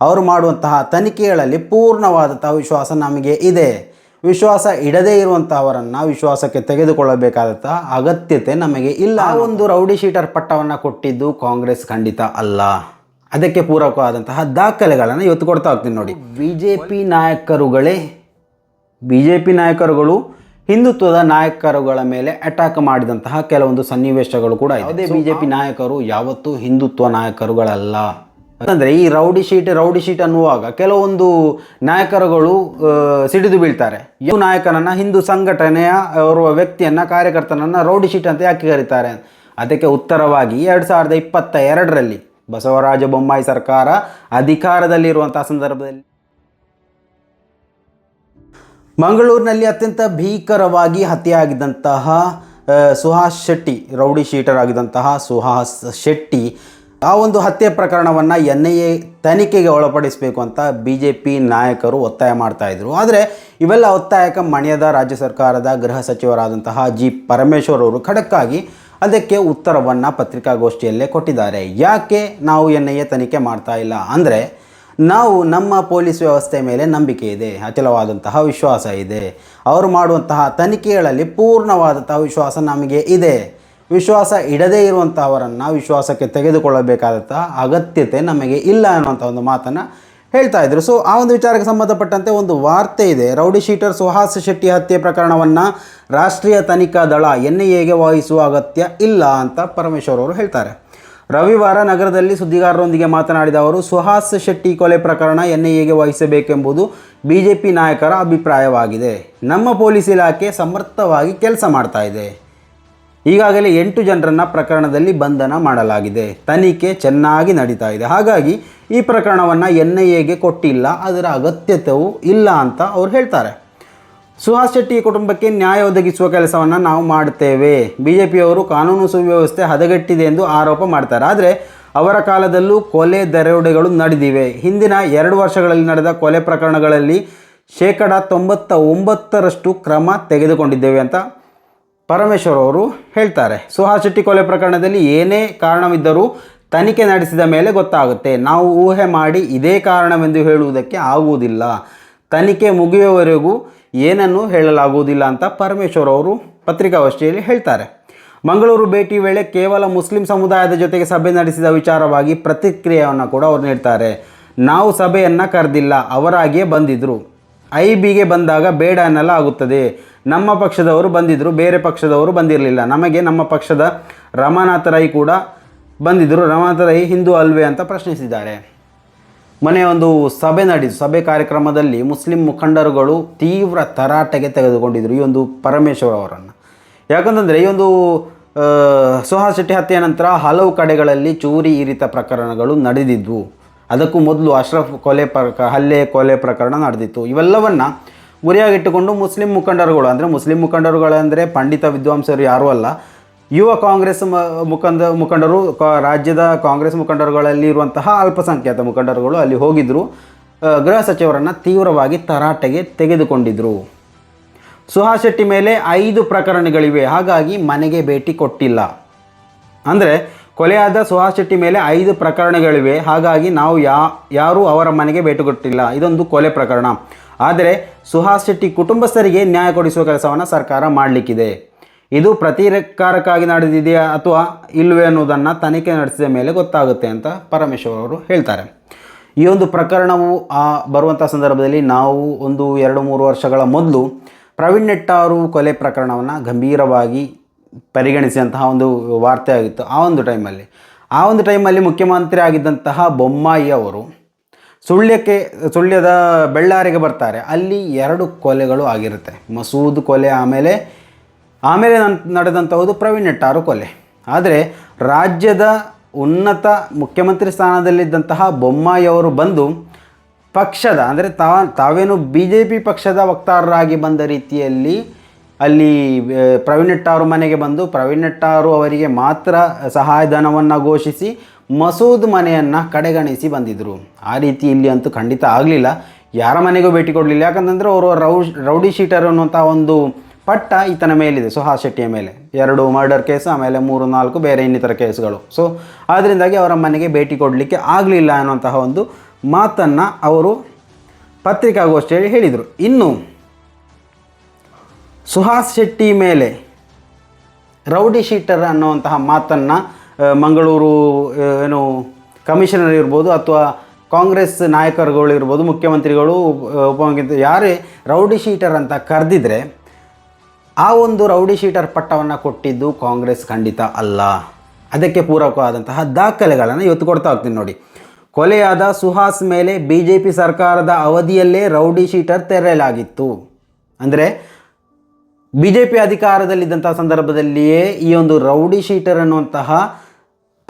ಅವರು ಮಾಡುವಂತಹ ತನಿಖೆಗಳಲ್ಲಿ ಪೂರ್ಣವಾದಂತಹ ವಿಶ್ವಾಸ ನಮಗೆ ಇದೆ. ವಿಶ್ವಾಸ ಇಡದೇ ಇರುವಂತಹವರನ್ನು ವಿಶ್ವಾಸಕ್ಕೆ ತೆಗೆದುಕೊಳ್ಳಬೇಕಾದಂತಹ ಅಗತ್ಯತೆ ನಮಗೆ ಇಲ್ಲ ಆ ಒಂದು ರೌಡಿ ಶೀಟರ್ ಪಟ್ಟವನ್ನು ಕೊಟ್ಟಿದ್ದು ಕಾಂಗ್ರೆಸ್ ಖಂಡಿತ ಅಲ್ಲ. ಅದಕ್ಕೆ ಪೂರಕವಾದಂತಹ ದಾಖಲೆಗಳನ್ನು ಇವತ್ತು ಕೊಡ್ತಾ ಹೋಗ್ತೀನಿ ನೋಡಿ. ಬಿ ಜೆ ಪಿ ನಾಯಕರುಗಳೇ ಬಿ ಜೆ ಪಿ ನಾಯಕರುಗಳು ಹಿಂದುತ್ವದ ನಾಯಕರುಗಳ ಮೇಲೆ ಅಟ್ಯಾಕ್ ಮಾಡಿದಂತಹ ಕೆಲವೊಂದು ಸನ್ನಿವೇಶಗಳು ಕೂಡ ಯಾವುದೇ ಬಿ ಜೆ ಪಿ ನಾಯಕರು ಯಾವತ್ತೂ ಹಿಂದುತ್ವ ನಾಯಕರುಗಳಲ್ಲ. ಅಂದರೆ ಈ ರೌಡಿ ಶೀಟ್ ರೌಡಿ ಶೀಟ್ ಅನ್ನುವಾಗ ಕೆಲವೊಂದು ನಾಯಕರುಗಳು ಸಿಡಿದು ಬೀಳ್ತಾರೆ. ಯಾವ ನಾಯಕನನ್ನು ಹಿಂದೂ ಸಂಘಟನೆಯ ಓರ್ವ ವ್ಯಕ್ತಿಯನ್ನು, ಕಾರ್ಯಕರ್ತನನ್ನು ರೌಡಿ ಶೀಟ್ ಅಂತ ಯಾಕೆ ಕರೀತಾರೆ? ಅದಕ್ಕೆ ಉತ್ತರವಾಗಿ ಎರಡು ಸಾವಿರದ ಇಪ್ಪತ್ತ ಎರಡರಲ್ಲಿ ಬಸವರಾಜ ಬೊಮ್ಮಾಯಿ ಸರ್ಕಾರ ಅಧಿಕಾರದಲ್ಲಿರುವಂಥ ಸಂದರ್ಭದಲ್ಲಿ ಮಂಗಳೂರಿನಲ್ಲಿ ಅತ್ಯಂತ ಭೀಕರವಾಗಿ ಹತ್ಯೆಯಾಗಿದ್ದಂತಹ ಸುಹಾಸ್ ಶೆಟ್ಟಿ, ರೌಡಿ ಶೀಟರ್ ಆಗಿದ್ದಂತಹ ಸುಹಾಸ್ ಶೆಟ್ಟಿ ಆ ಒಂದು ಹತ್ಯೆ ಪ್ರಕರಣವನ್ನು ಎನ್ ಐ ಎ ತನಿಖೆಗೆ ಒಳಪಡಿಸಬೇಕು ಅಂತ ಬಿ ಜೆ ಪಿ ನಾಯಕರು ಒತ್ತಾಯ ಮಾಡ್ತಾಯಿದ್ರು ಆದರೆ ಇವೆಲ್ಲ ಒತ್ತಾಯಕ್ಕೆ ಮಣ್ಯದ ರಾಜ್ಯ ಸರ್ಕಾರದ ಗೃಹ ಸಚಿವರಾದಂತಹ ಜಿ ಪರಮೇಶ್ವರ್ ಅವರು ಖಡಕ್ಕಾಗಿ ಅದಕ್ಕೆ ಉತ್ತರವನ್ನು ಪತ್ರಿಕಾಗೋಷ್ಠಿಯಲ್ಲೇ ಕೊಟ್ಟಿದ್ದಾರೆ. ಯಾಕೆ ನಾವು ಎನ್ ಐ ಎ ತನಿಖೆ ಮಾಡ್ತಾ ಇಲ್ಲ? ಅಂದರೆ ನಾವು ನಮ್ಮ ಪೊಲೀಸ್ ವ್ಯವಸ್ಥೆ ಮೇಲೆ ನಂಬಿಕೆ ಇದೆ, ಅಚಲವಾದಂತಹ ವಿಶ್ವಾಸ ಇದೆ. ಅವರು ಮಾಡುವಂತಹ ತನಿಖೆಗಳಲ್ಲಿ ಪೂರ್ಣವಾದಂತಹ ವಿಶ್ವಾಸ ನಮಗೆ ಇದೆ. ವಿಶ್ವಾಸ ಇಡದೇ ಇರುವಂಥವರನ್ನು ವಿಶ್ವಾಸಕ್ಕೆ ತೆಗೆದುಕೊಳ್ಳಬೇಕಾದಂಥ ಅಗತ್ಯತೆ ನಮಗೆ ಇಲ್ಲ ಅನ್ನುವಂಥ ಒಂದು ಮಾತನ್ನು ಹೇಳ್ತಾ ಇದ್ರು. ಸೊ ಆ ಒಂದು ವಿಚಾರಕ್ಕೆ ಸಂಬಂಧಪಟ್ಟಂತೆ ಒಂದು ವಾರ್ತೆ ಇದೆ. ರೌಡಿ ಶೀಟರ್ ಸುಹಾಸ್ ಶೆಟ್ಟಿ ಹತ್ಯೆ ಪ್ರಕರಣವನ್ನು ರಾಷ್ಟ್ರೀಯ ತನಿಖಾ ದಳ ಎನ್ ಐ ಎಗೆ ವಹಿಸುವ ಅಗತ್ಯ ಇಲ್ಲ ಅಂತ ಪರಮೇಶ್ವರ್ ಅವರು ಹೇಳ್ತಾರೆ. ರವಿವಾರ ನಗರದಲ್ಲಿ ಸುದ್ದಿಗಾರರೊಂದಿಗೆ ಮಾತನಾಡಿದ ಅವರು, ಸುಹಾಸ್ ಶೆಟ್ಟಿ ಕೊಲೆ ಪ್ರಕರಣ ಎನ್ ಐ ಎಗೆ ವಹಿಸಬೇಕೆಂಬುದು ಬಿ ಜೆ ಪಿ ನಾಯಕರ ಅಭಿಪ್ರಾಯವಾಗಿದೆ. ನಮ್ಮ ಪೊಲೀಸ್ ಇಲಾಖೆ ಸಮರ್ಥವಾಗಿ ಕೆಲಸ ಮಾಡ್ತಾ ಇದೆ. ಈಗಾಗಲೇ ಎಂಟು ಜನರನ್ನು ಪ್ರಕರಣದಲ್ಲಿ ಬಂಧನ ಮಾಡಲಾಗಿದೆ. ತನಿಖೆ ಚೆನ್ನಾಗಿ ನಡೀತಾ ಇದೆ. ಹಾಗಾಗಿ ಈ ಪ್ರಕರಣವನ್ನು ಎನ್ ಐ ಎಗೆ ಕೊಟ್ಟಿಲ್ಲ. ಅದರ ಅಗತ್ಯತೆಯೂ ಇಲ್ಲ ಅಂತ ಅವ್ರು ಹೇಳ್ತಾರೆ. ಸುಹಾಸ್ ಶೆಟ್ಟಿ ಕುಟುಂಬಕ್ಕೆ ನ್ಯಾಯ ಒದಗಿಸುವ ಕೆಲಸವನ್ನು ನಾವು ಮಾಡುತ್ತೇವೆ ಬಿ ಜೆ ಪಿಯವರು ಕಾನೂನು ಸುವ್ಯವಸ್ಥೆ ಹದಗೆಟ್ಟಿದೆ ಎಂದು ಆರೋಪ ಮಾಡ್ತಾರೆ. ಆದರೆ ಅವರ ಕಾಲದಲ್ಲೂ ಕೊಲೆ ದರೋಡೆಗಳು ನಡೆದಿವೆ. ಹಿಂದಿನ ಎರಡು ವರ್ಷಗಳಲ್ಲಿ ನಡೆದ ಕೊಲೆ ಪ್ರಕರಣಗಳಲ್ಲಿ ಶೇಕಡ ತೊಂಬತ್ತ ಒಂಬತ್ತರಷ್ಟು ಕ್ರಮ ತೆಗೆದುಕೊಂಡಿದ್ದೇವೆ ಅಂತ ಪರಮೇಶ್ವರ್ ಅವರು ಹೇಳ್ತಾರೆ ಸುಹಾಸ್ ಶೆಟ್ಟಿ ಕೊಲೆ ಪ್ರಕರಣದಲ್ಲಿ ಏನೇ ಕಾರಣವಿದ್ದರೂ ತನಿಖೆ ನಡೆಸಿದ ಮೇಲೆ ಗೊತ್ತಾಗುತ್ತೆ. ನಾವು ಊಹೆ ಮಾಡಿ ಇದೇ ಕಾರಣವೆಂದು ಹೇಳುವುದಕ್ಕೆ ಆಗುವುದಿಲ್ಲ. ತನಿಖೆ ಮುಗಿಯುವವರೆಗೂ ಏನನ್ನೂ ಹೇಳಲಾಗುವುದಿಲ್ಲ ಅಂತ ಪರಮೇಶ್ವರ್ ಅವರು ಪತ್ರಿಕಾಗೋಷ್ಠಿಯಲ್ಲಿ ಹೇಳ್ತಾರೆ. ಮಂಗಳೂರು ಭೇಟಿ ವೇಳೆ ಕೇವಲ ಮುಸ್ಲಿಂ ಸಮುದಾಯದ ಜೊತೆಗೆ ಸಭೆ ನಡೆಸಿದ ವಿಚಾರವಾಗಿ ಪ್ರತಿಕ್ರಿಯೆಯನ್ನು ಕೂಡ ಅವರು ನೀಡ್ತಾರೆ. ನಾವು ಸಭೆಯನ್ನು ಕರೆದಿಲ್ಲ, ಅವರಾಗಿಯೇ ಬಂದಿದ್ದರು ಐ ಬಿಗೆ ಬಂದಾಗ ಬೇಡ ಅನ್ನೆಲ್ಲ ಆಗುತ್ತದೆ. ನಮ್ಮ ಪಕ್ಷದವರು ಬಂದಿದ್ದರು ಬೇರೆ ಪಕ್ಷದವರು ಬಂದಿರಲಿಲ್ಲ. ನಮಗೆ ನಮ್ಮ ಪಕ್ಷದ ರಮಾನಾಥ ರೈ ಕೂಡ ಬಂದಿದ್ದರು ರಮಾನಾಥ ರೈ ಹಿಂದೂ ಅಲ್ವೇ ಅಂತ ಪ್ರಶ್ನಿಸಿದ್ದಾರೆ. ಮನೆ ಒಂದು ಸಭೆ ನಡೆಯಿತು ಸಭೆ ಕಾರ್ಯಕ್ರಮದಲ್ಲಿ ಮುಸ್ಲಿಂ ಮುಖಂಡರುಗಳು ತೀವ್ರ ತರಾಟೆಗೆ ತೆಗೆದುಕೊಂಡಿದ್ದರು ಈ ಒಂದು ಪರಮೇಶ್ವರ್ ಅವರನ್ನು. ಯಾಕಂತಂದರೆ ಈ ಒಂದು ಸುಹಾಸ್ ಶೆಟ್ಟಿ ಹತ್ಯೆಯ ನಂತರ ಹಲವು ಕಡೆಗಳಲ್ಲಿ ಚೂರಿ ಇರಿತ ಪ್ರಕರಣಗಳು ನಡೆದಿದ್ವು. ಅದಕ್ಕೂ ಮೊದಲು ಅಶ್ರಫ್ ಕೊಲೆ ಪ್ರಕ, ಹಲ್ಲೆ ಕೊಲೆ ಪ್ರಕರಣ ನಡೆದಿತ್ತು. ಇವೆಲ್ಲವನ್ನು ಗುರಿಯಾಗಿಟ್ಟುಕೊಂಡು ಮುಸ್ಲಿಂ ಮುಖಂಡರುಗಳು, ಅಂದರೆ ಮುಸ್ಲಿಂ ಮುಖಂಡರುಗಳಂದರೆ ಪಂಡಿತ ವಿದ್ವಾಂಸರು ಯಾರೂ ಅಲ್ಲ, ಯುವ ಕಾಂಗ್ರೆಸ್ ಮುಖಂಡ ಮುಖಂಡರು ರಾಜ್ಯದ ಕಾಂಗ್ರೆಸ್ ಮುಖಂಡರುಗಳಲ್ಲಿ ಇರುವಂತಹ ಅಲ್ಪಸಂಖ್ಯಾತ ಮುಖಂಡರುಗಳು ಅಲ್ಲಿ ಹೋಗಿದ್ದರು ಗೃಹ ಸಚಿವರನ್ನು ತೀವ್ರವಾಗಿ ತರಾಟೆಗೆ ತೆಗೆದುಕೊಂಡಿದ್ದರು ಸುಹಾಸ್ ಶೆಟ್ಟಿ ಮೇಲೆ ಐದು ಪ್ರಕರಣಗಳಿವೆ, ಹಾಗಾಗಿ ಮನೆಗೆ ಭೇಟಿ ಕೊಟ್ಟಿಲ್ಲ. ಅಂದರೆ ಕೊಲೆಯಾದ ಸುಹಾಸ್ ಶೆಟ್ಟಿ ಮೇಲೆ ಐದು ಪ್ರಕರಣಗಳಿವೆ, ಹಾಗಾಗಿ ನಾವು ಯಾ, ಯಾರೂ ಅವರ ಮನೆಗೆ ಭೇಟಿ ಕೊಟ್ಟಿಲ್ಲ. ಇದೊಂದು ಕೊಲೆ ಪ್ರಕರಣ. ಆದರೆ ಸುಹಾಸ್ ಶೆಟ್ಟಿ ಕುಟುಂಬಸ್ಥರಿಗೆ ನ್ಯಾಯ ಕೊಡಿಸುವ ಕೆಲಸವನ್ನು ಸರ್ಕಾರ ಮಾಡಲಿಕ್ಕಿದೆ. ಇದು ಪ್ರತೀಕಾರಕ್ಕಾಗಿ ನಡೆದಿದೆಯಾ ಅಥವಾ ಇಲ್ಲವೇ ಅನ್ನೋದನ್ನು ತನಿಖೆ ನಡೆಸಿದ ಮೇಲೆ ಗೊತ್ತಾಗುತ್ತೆ ಅಂತ ಪರಮೇಶ್ವರ್ ಅವರು ಹೇಳ್ತಾರೆ. ಈ ಒಂದು ಪ್ರಕರಣವು, ಆ ಬರುವಂಥ ಸಂದರ್ಭದಲ್ಲಿ ನಾವು ಒಂದು ಎರಡು ಮೂರು ವರ್ಷಗಳ ಮೊದಲು ಪ್ರವೀಣ್ ನೆಟ್ಟಾರು ಕೊಲೆ ಪ್ರಕರಣವನ್ನು ಗಂಭೀರವಾಗಿ ಪರಿಗಣಿಸಿದಂತಹ ಒಂದು ವಾರ್ತೆ ಆಗಿತ್ತು ಆ ಒಂದು ಟೈಮಲ್ಲಿ ಆ ಒಂದು ಟೈಮಲ್ಲಿ ಮುಖ್ಯಮಂತ್ರಿ ಆಗಿದ್ದಂತಹ ಬೊಮ್ಮಾಯಿ ಅವರು ಸುಳ್ಯಕ್ಕೆ, ಸುಳ್ಯದ ಬೆಳ್ಳಾರಿಗೆ ಬರ್ತಾರೆ. ಅಲ್ಲಿ ಎರಡು ಕೊಲೆಗಳು ಆಗಿರುತ್ತೆ. ಮಸೂದ್ ಕೊಲೆ ಆಮೇಲೆ ಆಮೇಲೆ ನಡೆದಂಥವುದು ಪ್ರವೀಣ್ ನೆಟ್ಟಾರು ಕೊಲೆ. ಆದರೆ ರಾಜ್ಯದ ಉನ್ನತ ಮುಖ್ಯಮಂತ್ರಿ ಸ್ಥಾನದಲ್ಲಿದ್ದಂತಹ ಬೊಮ್ಮಾಯಿಯವರು ಬಂದು ಪಕ್ಷದ, ಅಂದರೆ ತಾ, ತಾವೇನು ಬಿ ಜೆ ಪಿ ಪಕ್ಷದ ವಕ್ತಾರರಾಗಿ ಬಂದ ರೀತಿಯಲ್ಲಿ ಅಲ್ಲಿ ಪ್ರವೀಣ್ ನೆಟ್ಟಾರು ಮನೆಗೆ ಬಂದು ಪ್ರವೀಣ್ ನೆಟ್ಟಾರು ಅವರಿಗೆ ಮಾತ್ರ ಸಹಾಯಧನವನ್ನು ಘೋಷಿಸಿ ಮಸೂದ್ ಮನೆಯನ್ನು ಕಡೆಗಣಿಸಿ ಬಂದಿದ್ದರು ಆ ರೀತಿ ಇಲ್ಲಿ ಅಂತೂ ಖಂಡಿತ ಆಗಲಿಲ್ಲ. ಯಾರ ಮನೆಗೂ ಭೇಟಿ ಕೊಡಲಿಲ್ಲ. ಯಾಕಂತಂದರೆ ಅವರು ರೌ, ರೌಡಿ ಶೀಟರ್ ಅನ್ನುವಂಥ ಒಂದು ಪಟ್ಟ ಈತನ ಮೇಲಿದೆ. ಸುಹಾಸ್ ಶೆಟ್ಟಿಯ ಮೇಲೆ. ಎರಡು ಮರ್ಡರ್ ಕೇಸ್ ಆಮೇಲೆ ಮೂರು, ನಾಲ್ಕು ಬೇರೆ ಇನ್ನಿತರ ಕೇಸ್ಗಳು. ಸೊ ಆದ್ದರಿಂದಾಗಿ ಅವರ ಮನೆಗೆ ಭೇಟಿ ಕೊಡಲಿಕ್ಕೆ ಆಗಲಿಲ್ಲ ಅನ್ನುವಂತಹ ಒಂದು ಮಾತನ್ನು ಅವರು ಪತ್ರಿಕಾಗೋಷ್ಠಿಯಲ್ಲಿ ಹೇಳಿದರು. ಇನ್ನು ಸುಹಾಸ್ ಶೆಟ್ಟಿ ಮೇಲೆ ರೌಡಿ ಶೀಟರ್ ಅನ್ನುವಂತಹ ಮಾತನ್ನು ಮಂಗಳೂರು ಏನು ಕಮಿಷನರ್ ಇರ್ಬೋದು ಅಥವಾ ಕಾಂಗ್ರೆಸ್ ನಾಯಕರುಗಳು ಇರ್ಬೋದು, ಮುಖ್ಯಮಂತ್ರಿಗಳು ಉಪ- ಉಪಮುಖ್ಯಮಂತ್ರಿ ಯಾರೇ ರೌಡಿ ಶೀಟರ್ ಅಂತ ಕರೆದಿದ್ರೆ ಆ ಒಂದು ರೌಡಿ ಶೀಟರ್ ಪಟ್ಟವನ್ನು ಕೊಟ್ಟಿದ್ದು ಕಾಂಗ್ರೆಸ್ ಖಂಡಿತ ಅಲ್ಲ. ಅದಕ್ಕೆ ಪೂರಕವಾದಂತಹ ದಾಖಲೆಗಳನ್ನು ಇವತ್ತು ಕೊಡ್ತಾ ಹೋಗ್ತೀನಿ ನೋಡಿ. ಕೊಲೆಯಾದ ಸುಹಾಸ್ ಮೇಲೆ ಬಿ ಜೆ ಪಿ ಸರ್ಕಾರದ ಅವಧಿಯಲ್ಲೇ ರೌಡಿ ಶೀಟರ್ ತೆರೆಯಲಾಗಿತ್ತು. ಅಂದರೆ ಬಿ ಜೆ ಪಿ ಅಧಿಕಾರದಲ್ಲಿದ್ದಂಥ ಸಂದರ್ಭದಲ್ಲಿಯೇ ಈ ಒಂದು ರೌಡಿ ಶೀಟರ್ ಅನ್ನುವಂತಹ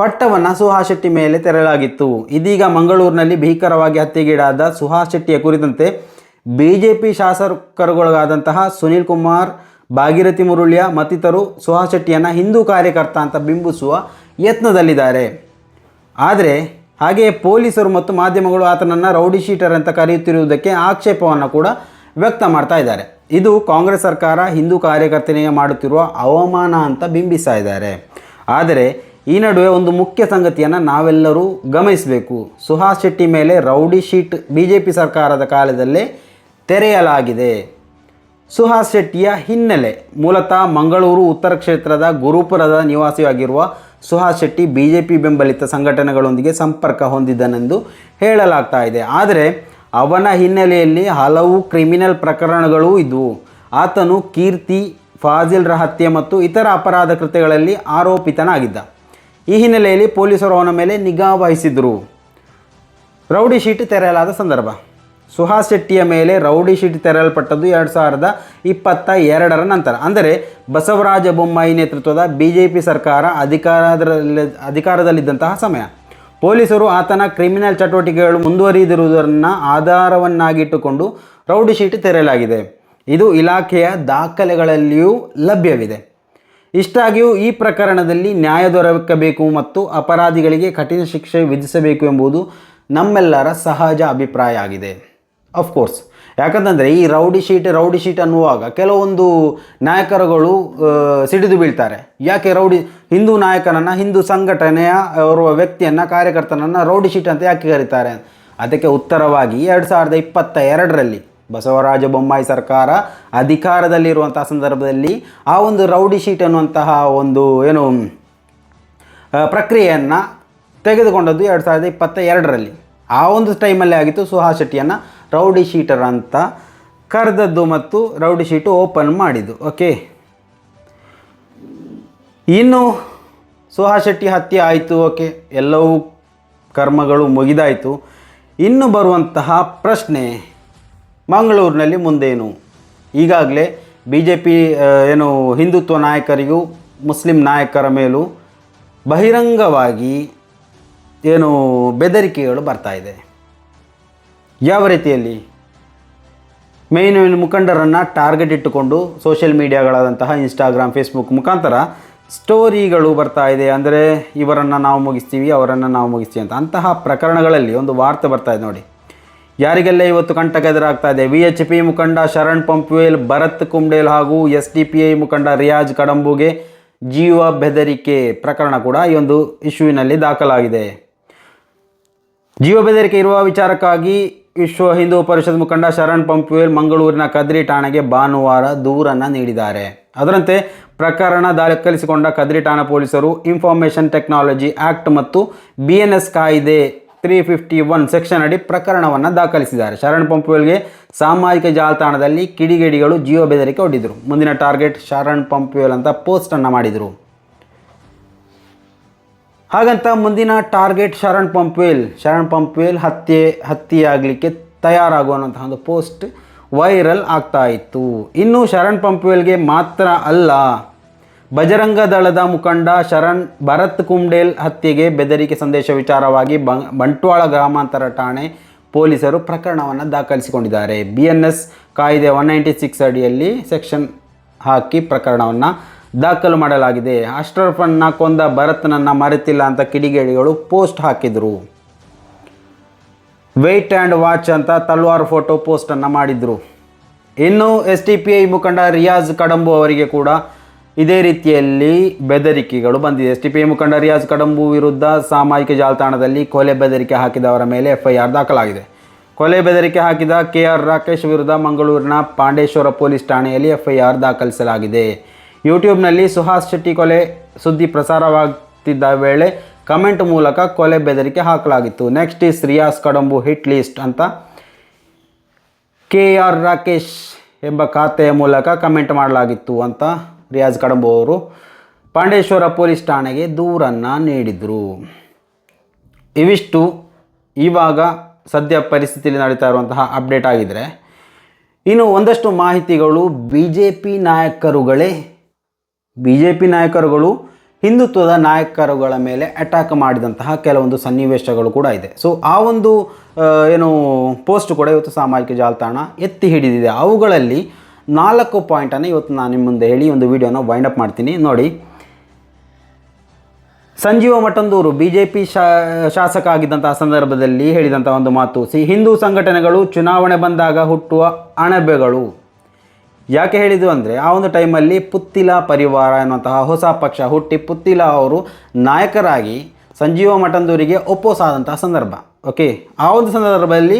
ಪಟ್ಟವನ್ನು ಸುಹಾಸ್ ಶೆಟ್ಟಿ ಮೇಲೆ ತೆರಳಾಗಿತ್ತು ಇದೀಗ ಮಂಗಳೂರಿನಲ್ಲಿ ಭೀಕರವಾಗಿ ಹತ್ಯೆಗೀಡಾದ ಸುಹಾಸ್ ಶೆಟ್ಟಿಯ ಕುರಿತಂತೆ ಬಿ ಜೆ ಪಿ ಶಾಸಕರುಗಳಾದಂತಹ ಸುನೀಲ್ ಕುಮಾರ್, ಭಾಗೀರಥಿ ಮುರುಳ್ಯ ಮತ್ತಿತರು ಸುಹಾಸ್ ಶೆಟ್ಟಿಯನ್ನು ಹಿಂದೂ ಕಾರ್ಯಕರ್ತ ಅಂತ ಬಿಂಬಿಸುವ ಯತ್ನದಲ್ಲಿದ್ದಾರೆ. ಆದರೆ ಹಾಗೆಯೇ ಪೊಲೀಸರು ಮತ್ತು ಮಾಧ್ಯಮಗಳು ಆತನನ್ನು ರೌಡಿ ಶೀಟರ್ ಅಂತ ಕರೆಯುತ್ತಿರುವುದಕ್ಕೆ ಆಕ್ಷೇಪವನ್ನು ಕೂಡ ವ್ಯಕ್ತ ಮಾಡ್ತಾ ಇದ್ದಾರೆ. ಇದು ಕಾಂಗ್ರೆಸ್ ಸರ್ಕಾರ ಹಿಂದೂ ಕಾರ್ಯಕರ್ತನಿಗೆ ಮಾಡುತ್ತಿರುವ ಅವಮಾನ ಅಂತ ಬಿಂಬಿಸ್ತಾ ಇದ್ದಾರೆ. ಆದರೆ ಈ ನಡುವೆ ಒಂದು ಮುಖ್ಯ ಸಂಗತಿಯನ್ನು ನಾವೆಲ್ಲರೂ ಗಮನಿಸಬೇಕು. ಸುಹಾಸ್ ಶೆಟ್ಟಿ ಮೇಲೆ rowdy sheet B J P ಸರ್ಕಾರದ ಕಾಲದಲ್ಲೇ ತೆರೆಯಲಾಗಿದೆ. ಸುಹಾಸ್ ಶೆಟ್ಟಿಯ ಹಿನ್ನೆಲೆ, ಮೂಲತಃ ಮಂಗಳೂರು ಉತ್ತರ ಕ್ಷೇತ್ರದ ಗುರುಪುರದ ನಿವಾಸಿಯಾಗಿರುವ Suhas Shetty B J P ಬೆಂಬಲಿತ ಸಂಘಟನೆಗಳೊಂದಿಗೆ ಸಂಪರ್ಕ ಹೊಂದಿದ್ದನೆಂದು ಹೇಳಲಾಗ್ತಾ ಇದೆ. ಆದರೆ ಅವನ ಹಿನ್ನೆಲೆಯಲ್ಲಿ ಹಲವು ಕ್ರಿಮಿನಲ್ ಪ್ರಕರಣಗಳೂ ಇದ್ವು. ಆತನು ಕೀರ್ತಿ ಫಾಜಿಲ್ರ ಹತ್ಯೆ ಮತ್ತು ಇತರ ಅಪರಾಧ ಕೃತ್ಯಗಳಲ್ಲಿ ಆರೋಪಿತನಾಗಿದ್ದ. ಈ ಹಿನ್ನೆಲೆಯಲ್ಲಿ ಪೊಲೀಸರು ಅವನ ಮೇಲೆ ನಿಗಾ ವಹಿಸಿದರು. ರೌಡಿ ಶೀಟ್ ತೆರೆಯಲಾದ ಸಂದರ್ಭ. ಸುಹಾಸ್ ಶೆಟ್ಟಿಯ ಮೇಲೆ ರೌಡಿ ಶೀಟ್ ತೆರೆಯಲ್ಪಟ್ಟದ್ದು ಎರಡು ಸಾವಿರದ ಇಪ್ಪತ್ತ ಎರಡರ ನಂತರ. ಅಂದರೆ, ಬಸವರಾಜ ಬೊಮ್ಮಾಯಿ ನೇತೃತ್ವದ ಬಿ ಜೆ ಪಿ ಸರ್ಕಾರ ಅಧಿಕಾರದಲ್ಲಿ, ಅಧಿಕಾರದಲ್ಲಿದ್ದಂತಹ ಸಮಯ. ಪೊಲೀಸರು ಆತನ ಕ್ರಿಮಿನಲ್ ಚಟುವಟಿಕೆಗಳು ಮುಂದುವರಿದಿರುವುದನ್ನು ಆಧಾರವನ್ನಾಗಿಟ್ಟುಕೊಂಡು ರೌಡಿ ಶೀಟ್ ತೆರೆಯಲಾಗಿದೆ. ಇದು ಇಲಾಖೆಯ ದಾಖಲೆಗಳಲ್ಲಿಯೂ ಲಭ್ಯವಿದೆ. ಇಷ್ಟಾಗಿಯೂ ಈ ಪ್ರಕರಣದಲ್ಲಿ ನ್ಯಾಯ ದೊರಕಬೇಕು ಮತ್ತು ಅಪರಾಧಿಗಳಿಗೆ ಕಠಿಣ ಶಿಕ್ಷೆ ವಿಧಿಸಬೇಕು ಎಂಬುದು ನಮ್ಮೆಲ್ಲರ ಸಹಜ ಅಭಿಪ್ರಾಯ ಆಗಿದೆ. ಅಫ್ಕೋರ್ಸ್ ಯಾಕಂತಂದರೆ ಈ ರೌಡಿ ಶೀಟ್ ರೌಡಿ ಶೀಟ್ ಅನ್ನುವಾಗ ಕೆಲವೊಂದು ನಾಯಕರುಗಳು ಸಿಡಿದು ಬೀಳ್ತಾರೆ. ಯಾಕೆ ರೌಡಿ, ಹಿಂದೂ ನಾಯಕನನ್ನು, ಹಿಂದೂ ಸಂಘಟನೆಯ ಓರ್ವ ವ್ಯಕ್ತಿಯನ್ನು, ಕಾರ್ಯಕರ್ತನನ್ನು ರೌಡಿ ಶೀಟ್ ಅಂತ ಯಾಕೆ ಕರೀತಾರೆ? ಅದಕ್ಕೆ ಉತ್ತರವಾಗಿ ಎರಡು ಸಾವಿರದ ಇಪ್ಪತ್ತ ಎರಡರಲ್ಲಿ ಬಸವರಾಜ ಬೊಮ್ಮಾಯಿ ಸರ್ಕಾರ ಅಧಿಕಾರದಲ್ಲಿರುವಂಥ ಸಂದರ್ಭದಲ್ಲಿ ಆ ಒಂದು ರೌಡಿ ಶೀಟ್ ಅನ್ನುವಂತಹ ಒಂದು ಏನು ಪ್ರಕ್ರಿಯೆಯನ್ನು ತೆಗೆದುಕೊಂಡದ್ದು ಎರಡು ಸಾವಿರದ ಇಪ್ಪತ್ತ ಎರಡರಲ್ಲಿ ಆ ಒಂದು ಟೈಮಲ್ಲೇ ಆಗಿತ್ತು ಸುಹಾಸ್ ಶೆಟ್ಟಿಯನ್ನು ರೌಡಿ ಶೀಟರ್ ಅಂತ ಕರೆದದ್ದು ಮತ್ತು ರೌಡಿ ಶೀಟು ಓಪನ್ ಮಾಡಿದ್ದು. ಓಕೆ? ಇನ್ನು ಸುಹಾಸ್ ಶೆಟ್ಟಿ ಹತ್ಯೆ ಆಯಿತು, ಓಕೆ? ಎಲ್ಲವೂ ಕರ್ಮಗಳು ಮುಗಿದಾಯಿತು. ಇನ್ನು ಬರುವಂತಹ ಪ್ರಶ್ನೆ ಮಂಗಳೂರಿನಲ್ಲಿ ಮುಂದೇನು? ಈಗಾಗಲೇ ಬಿ ಜೆ ಪಿ ಏನು ಹಿಂದುತ್ವ ನಾಯಕರಿಗೂ ಮುಸ್ಲಿಂ ನಾಯಕರ ಮೇಲೂ ಬಹಿರಂಗವಾಗಿ ಏನು ಬೆದರಿಕೆಗಳು ಬರ್ತಾ ಇದೆ. ಯಾವ ರೀತಿಯಲ್ಲಿ? ಮೇನ್ ಮುಖಂಡರನ್ನು ಟಾರ್ಗೆಟ್ ಇಟ್ಟುಕೊಂಡು ಸೋಷಿಯಲ್ ಮೀಡಿಯಾಗಳಾದಂತಹ ಇನ್ಸ್ಟಾಗ್ರಾಮ್, ಫೇಸ್ಬುಕ್ ಮುಖಾಂತರ ಸ್ಟೋರಿಗಳು ಬರ್ತಾ ಇದೆ. ಅಂದರೆ ಇವರನ್ನು ನಾವು ಮುಗಿಸ್ತೀವಿ, ಅವರನ್ನು ನಾವು ಮುಗಿಸ್ತೀವಿ ಅಂತ ಅಂತಹ ಪ್ರಕರಣಗಳಲ್ಲಿ ಒಂದು ವಾರ್ತೆ ಬರ್ತಾ ಇದೆ ನೋಡಿ. ಯಾರಿಗೆಲ್ಲ ಇವತ್ತು ಕಂಟಕ ಎದುರಾಗ್ತಾ ಇದೆ? ವಿ ಎಚ್ ಪಿ ಮುಖಂಡ ಶರಣ್ ಪಂಪ್ವೇಲ್, ಭರತ್ ಕುಂಬ್ಡೇಲ್ ಹಾಗೂ ಎಸ್ ಡಿ ಪಿ ಐ ಮುಖಂಡ ರಿಯಾಜ್ ಕಡಂಬುಗೆ ಜೀವ ಬೆದರಿಕೆ ಪ್ರಕರಣ ಕೂಡ ಈ ಒಂದು ಇಶ್ಯೂವಿನಲ್ಲಿ ದಾಖಲಾಗಿದೆ. ಜೀವ ಬೆದರಿಕೆ ಇರುವ ವಿಚಾರಕ್ಕಾಗಿ ವಿಶ್ವ ಹಿಂದೂ ಪರಿಷತ್ ಮುಖಂಡ ಶರಣ್ ಪಂಪ್ವೇಲ್ ಮಂಗಳೂರಿನ ಕದ್ರಿ ಠಾಣೆಗೆ ಭಾನುವಾರ ದೂರನ್ನು ನೀಡಿದ್ದಾರೆ. ಅದರಂತೆ ಪ್ರಕರಣ ದಾಖಲಿಸಿಕೊಂಡ ಕದ್ರಿ ಠಾಣಾ ಪೊಲೀಸರು ಇನ್ಫಾರ್ಮೇಷನ್ ಟೆಕ್ನಾಲಜಿ ಆ್ಯಕ್ಟ್ ಮತ್ತು ಬಿ ಎನ್ ಎಸ್ ಕಾಯ್ದೆ ತ್ರೀ ಫಿಫ್ಟಿ ಒನ್ ಸೆಕ್ಷನ್ ಅಡಿ ಪ್ರಕರಣವನ್ನು ದಾಖಲಿಸಿದ್ದಾರೆ. ಶರಣ್ ಪಂಪ್ವೇಲ್ಗೆ ಸಾಮಾಜಿಕ ಜಾಲತಾಣದಲ್ಲಿ ಕಿಡಿಗೇಡಿಗಳು ಜೀವ ಬೆದರಿಕೆ ಒಡ್ಡಿದರು. ಮುಂದಿನ ಟಾರ್ಗೆಟ್ ಶರಣ್ ಪಂಪ್ವೇಲ್ ಅಂತ ಪೋಸ್ಟನ್ನು ಮಾಡಿದರು. ಹಾಗಂತ ಮುಂದಿನ ಟಾರ್ಗೆಟ್ ಶರಣ್ ಪಂಪ್ವೇಲ್. ಶರಣ್ ಪಂಪ್ವೇಲ್ ಹತ್ಯೆ, ಹತ್ಯೆಯಾಗಲಿಕ್ಕೆ ತಯಾರಾಗುವಂತಹ ಒಂದು ಪೋಸ್ಟ್ ವೈರಲ್ ಆಗ್ತಾ ಇತ್ತು. ಇನ್ನು ಶರಣ್ ಪಂಪ್ವೇಲ್ಗೆ ಮಾತ್ರ ಅಲ್ಲ ಬಜರಂಗ ದಳದ ಮುಖಂಡ ಶರಣ್ ಭರತ್ ಕುಂಡೇಲ್ ಹತ್ಯೆಗೆ ಬೆದರಿಕೆ ಸಂದೇಶ ವಿಚಾರವಾಗಿ ಬಂಟ್ವಾಳ ಗ್ರಾಮಾಂತರ ಠಾಣೆ ಪೊಲೀಸರು ಪ್ರಕರಣವನ್ನು ದಾಖಲಿಸಿಕೊಂಡಿದ್ದಾರೆ. ಬಿ ಎನ್ ಎಸ್ ಕಾಯ್ದೆ ಒನ್ ನೈಂಟಿ ಸಿಕ್ಸ್ ಅಡಿಯಲ್ಲಿ ಸೆಕ್ಷನ್ ಹಾಕಿ ಪ್ರಕರಣವನ್ನು ದಾಖಲು ಮಾಡಲಾಗಿದೆ. ಅಶ್ರಫನ್ನ ಕೊಂದ ಭರತ್ನನ್ನು ಮರೆತಿಲ್ಲ ಅಂತ ಕಿಡಿಗೇಡಿಗಳು ಪೋಸ್ಟ್ ಹಾಕಿದರು. ವೆಯ್ಟ್ ಆ್ಯಂಡ್ ವಾಚ್ ಅಂತ ತಲ್ವಾರ್ ಫೋಟೋ ಪೋಸ್ಟನ್ನು ಮಾಡಿದರು. ಇನ್ನು ಎಸ್ ಟಿ ಪಿ ಐ ಮುಖಂಡ ರಿಯಾಜ್ ಕಡಂಬು ಅವರಿಗೆ ಕೂಡ ಇದೇ ರೀತಿಯಲ್ಲಿ ಬೆದರಿಕೆಗಳು ಬಂದಿದೆ. ಎಸ್ ಟಿ ಪಿ ಮುಖಂಡ ರಿಯಾಜ್ ಕಡಂಬು ವಿರುದ್ಧ ಸಾಮಾಜಿಕ ಜಾಲತಾಣದಲ್ಲಿ ಕೊಲೆ ಬೆದರಿಕೆ ಹಾಕಿದವರ ಮೇಲೆ ಎಫ್ಐಆರ್ ದಾಖಲಾಗಿದೆ. ಕೊಲೆ ಬೆದರಿಕೆ ಹಾಕಿದ ಕೆ ಆರ್ ರಾಕೇಶ್ ವಿರುದ್ಧ ಮಂಗಳೂರಿನ ಪಾಂಡೇಶ್ವರ ಪೊಲೀಸ್ ಠಾಣೆಯಲ್ಲಿ ಎಫ್ಐಆರ್ ದಾಖಲಿಸಲಾಗಿದೆ. ಯೂಟ್ಯೂಬ್ನಲ್ಲಿ ಸುಹಾಸ್ ಶೆಟ್ಟಿ ಕೊಲೆ ಸುದ್ದಿ ಪ್ರಸಾರವಾಗ್ತಿದ್ದ ವೇಳೆ ಕಮೆಂಟ್ ಮೂಲಕ ಕೊಲೆ ಬೆದರಿಕೆ ಹಾಕಲಾಗಿತ್ತು. Next is Riyas Kadambu hit list ಅಂತ ಕೆ ಆರ್ ರಾಕೇಶ್ ಎಂಬ ಖಾತೆಯ ಮೂಲಕ ಕಮೆಂಟ್ ಮಾಡಲಾಗಿತ್ತು ಅಂತ ರಿಯಾಜ್ ಕಡಂಬು ಅವರು ಪಾಂಡೇಶ್ವರ ಪೊಲೀಸ್ ಠಾಣೆಗೆ ದೂರನ್ನು ನೀಡಿದರು. ಇವಿಷ್ಟು ಇವಾಗ ಸದ್ಯ ಪರಿಸ್ಥಿತಿಯಲ್ಲಿ ನಡೀತಾ ಇರುವಂತಹ ಅಪ್ಡೇಟ್ ಆಗಿದ್ದರೆ ಇನ್ನು ಒಂದಷ್ಟು ಮಾಹಿತಿಗಳು ಬಿ ಜೆ ಪಿ ನಾಯಕರುಗಳೇ ಬಿ ಜೆ ಪಿ ನಾಯಕರುಗಳು ಹಿಂದುತ್ವದ ನಾಯಕರುಗಳ ಮೇಲೆ ಅಟ್ಯಾಕ್ ಮಾಡಿದಂತಹ ಕೆಲವೊಂದು ಸನ್ನಿವೇಶಗಳು ಕೂಡ ಇದೆ. ಸೊ ಆ ಒಂದು ಏನು ಪೋಸ್ಟ್ ಕೂಡ ಇವತ್ತು ಸಾಮಾಜಿಕ ಜಾಲತಾಣ ಎತ್ತಿ ಹಿಡಿದಿದೆ. ಅವುಗಳಲ್ಲಿ ನಾಲ್ಕು ಪಾಯಿಂಟನ್ನು ಇವತ್ತು ನಾನು ನಿಮ್ಮ ಮುಂದೆ ಹೇಳಿ ಒಂದು ವಿಡಿಯೋನ ವೈಂಡ್ ಅಪ್ ಮಾಡ್ತೀನಿ. ನೋಡಿ. Sanjeeva Mathandur B J P ಶಾಸಕ ಆಗಿದ್ದಂತಹ ಸಂದರ್ಭದಲ್ಲಿ ಹೇಳಿದಂಥ ಒಂದು ಮಾತು ಸಿ ಹಿಂದೂ ಸಂಘಟನೆಗಳು ಚುನಾವಣೆ ಬಂದಾಗ ಹುಟ್ಟುವ ಅಣಬೆಗಳು. ಯಾಕೆ ಹೇಳಿದ್ದು ಅಂದರೆ, ಆ ಒಂದು ಟೈಮಲ್ಲಿ ಪುತ್ತಿಲ ಪರಿವಾರ ಎನ್ನುವಂತಹ ಹೊಸ ಪಕ್ಷ ಹುಟ್ಟಿ ಪುತ್ತಿಲ ಅವರು ನಾಯಕರಾಗಿ ಸಂಜೀವ ಮಠಂದೂರಿಗೆ ಒಪ್ಪೋಸಾದಂತಹ ಸಂದರ್ಭ. ಓಕೆ ಆ ಒಂದು ಸಂದರ್ಭದಲ್ಲಿ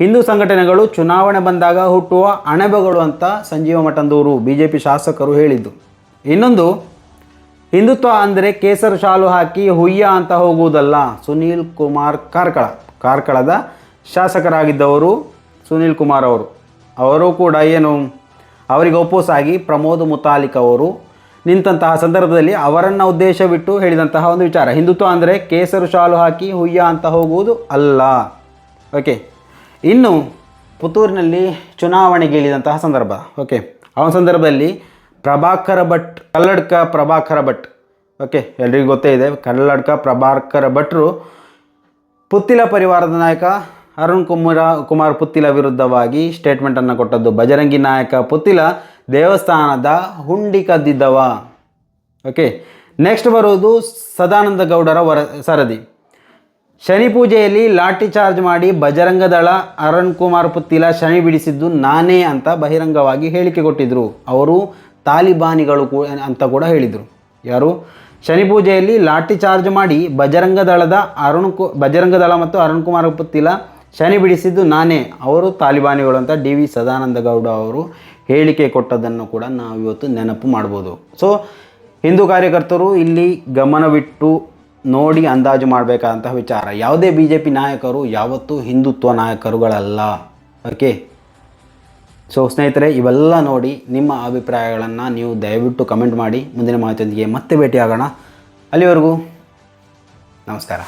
ಹಿಂದೂ ಸಂಘಟನೆಗಳು ಚುನಾವಣೆ ಬಂದಾಗ ಹುಟ್ಟುವ ಅಣಬೆಗಳು ಅಂತ Sanjeeva Mathandur B J P ಶಾಸಕರು ಹೇಳಿದ್ದು. ಇನ್ನೊಂದು, ಹಿಂದುತ್ವ ಅಂದರೆ ಕೇಸರು ಶಾಲು ಹಾಕಿ ಹುಯ್ಯ ಅಂತ ಹೋಗುವುದಲ್ಲ, ಸುನೀಲ್ ಕುಮಾರ್ ಕಾರ್ಕಳ. ಕಾರ್ಕಳದ ಶಾಸಕರಾಗಿದ್ದವರು ಸುನೀಲ್ ಕುಮಾರ್ ಅವರು. ಅವರು ಕೂಡ ಏನು, ಅವರಿಗೆ ಒಪ್ಪೋಸ್ ಆಗಿ ಪ್ರಮೋದ್ ಮುತಾಲಿಕ್ ಅವರು ನಿಂತಹ ಸಂದರ್ಭದಲ್ಲಿ ಅವರನ್ನು ಉದ್ದೇಶವಿಟ್ಟು ಹೇಳಿದಂತಹ ಒಂದು ವಿಚಾರ. ಹಿಂದುತ್ವ ಅಂದರೆ ಕೇಸರು ಶಾಲು ಹಾಕಿ ಹುಯ್ಯ ಅಂತ ಹೋಗುವುದು ಅಲ್ಲ. ಓಕೆ ಇನ್ನು ಪುತ್ತೂರಿನಲ್ಲಿ ಚುನಾವಣೆಗೆ ಇಳಿದಂತಹ ಸಂದರ್ಭ. ಓಕೆ ಆ ಸಂದರ್ಭದಲ್ಲಿ ಪ್ರಭಾಕರ ಭಟ್ ಕಲ್ಲಡ್ಕ ಪ್ರಭಾಕರ ಭಟ್. ಓಕೆ ಎಲ್ರಿಗೂ ಗೊತ್ತೇ ಇದೆ ಕಲ್ಲಡ್ಕ ಪ್ರಭಾಕರ ಭಟ್ರು ಪುತ್ತಿಲ ಪರಿವಾರದ ನಾಯಕ, ಅರುಣ್ ಕುಮಾರ, ಕುಮಾರ್ ಪುತ್ತಿಲ ವಿರುದ್ಧವಾಗಿ ಸ್ಟೇಟ್ಮೆಂಟನ್ನು ಕೊಟ್ಟದ್ದು. ಬಜರಂಗಿ ನಾಯಕ ಪುತ್ತಿಲ ದೇವಸ್ಥಾನದ ಹುಂಡಿ ಕದ್ದಿದ್ದವ. ಓಕೆ ನೆಕ್ಸ್ಟ್ ಬರುವುದು ಸದಾನಂದ ಗೌಡರ ವರ, ಸರದಿ. ಶನಿ ಪೂಜೆಯಲ್ಲಿ ಲಾಠಿ ಚಾರ್ಜ್ ಮಾಡಿ ಬಜರಂಗ ದಳ ಅರುಣ್ ಕುಮಾರ್ ಪುತ್ತಿಲ ಶನಿ ಬಿಡಿಸಿದ್ದು ನಾನೇ ಅಂತ ಬಹಿರಂಗವಾಗಿ ಹೇಳಿಕೆ ಕೊಟ್ಟಿದ್ದರು ಅವರು ತಾಲಿಬಾನಿಗಳು ಕೂ ಅಂತ ಕೂಡ ಹೇಳಿದರು. ಯಾರು? ಶನಿ ಪೂಜೆಯಲ್ಲಿ ಲಾಠಿ ಚಾರ್ಜ್ ಮಾಡಿ ಬಜರಂಗ ದಳದ ಅರುಣ್ ಕು ಬಜರಂಗ ದಳ ಮತ್ತು ಅರುಣ್ ಕುಮಾರ್ ಪುತ್ತಿಲ ಶನಿ ಬಿಡಿಸಿದ್ದು ನಾನೇ. ಅವರು ತಾಲಿಬಾನಿಗಳು ಅಂತ ಡಿ ವಿ ಸದಾನಂದ ಗೌಡ ಅವರು ಹೇಳಿಕೆ ಕೊಟ್ಟದನ್ನು ಕೂಡ ನಾವು ಇವತ್ತು ನೆನಪು ಮಾಡ್ಬೋದು. ಸೊ ಹಿಂದೂ ಕಾರ್ಯಕರ್ತರು ಇಲ್ಲಿ ಗಮನವಿಟ್ಟು ನೋಡಿ ಅಂದಾಜು ಮಾಡಬೇಕಾದಂತಹ ವಿಚಾರ. ಯಾವುದೇ ಬಿ ಜೆ ಪಿ ನಾಯಕರು ಯಾವತ್ತೂ ಹಿಂದುತ್ವ ನಾಯಕರುಗಳಲ್ಲ. ಓಕೆ ಸೊ ಸ್ನೇಹಿತರೆ, ಇವೆಲ್ಲ ನೋಡಿ ನಿಮ್ಮ ಅಭಿಪ್ರಾಯಗಳನ್ನು ನೀವು ದಯವಿಟ್ಟು ಕಮೆಂಟ್ ಮಾಡಿ. ಮುಂದಿನ ಮಾಹಿತಿಯೊಂದಿಗೆ ಮತ್ತೆ ಭೇಟಿಯಾಗೋಣ. ಅಲ್ಲಿವರೆಗೂ ನಮಸ್ಕಾರ.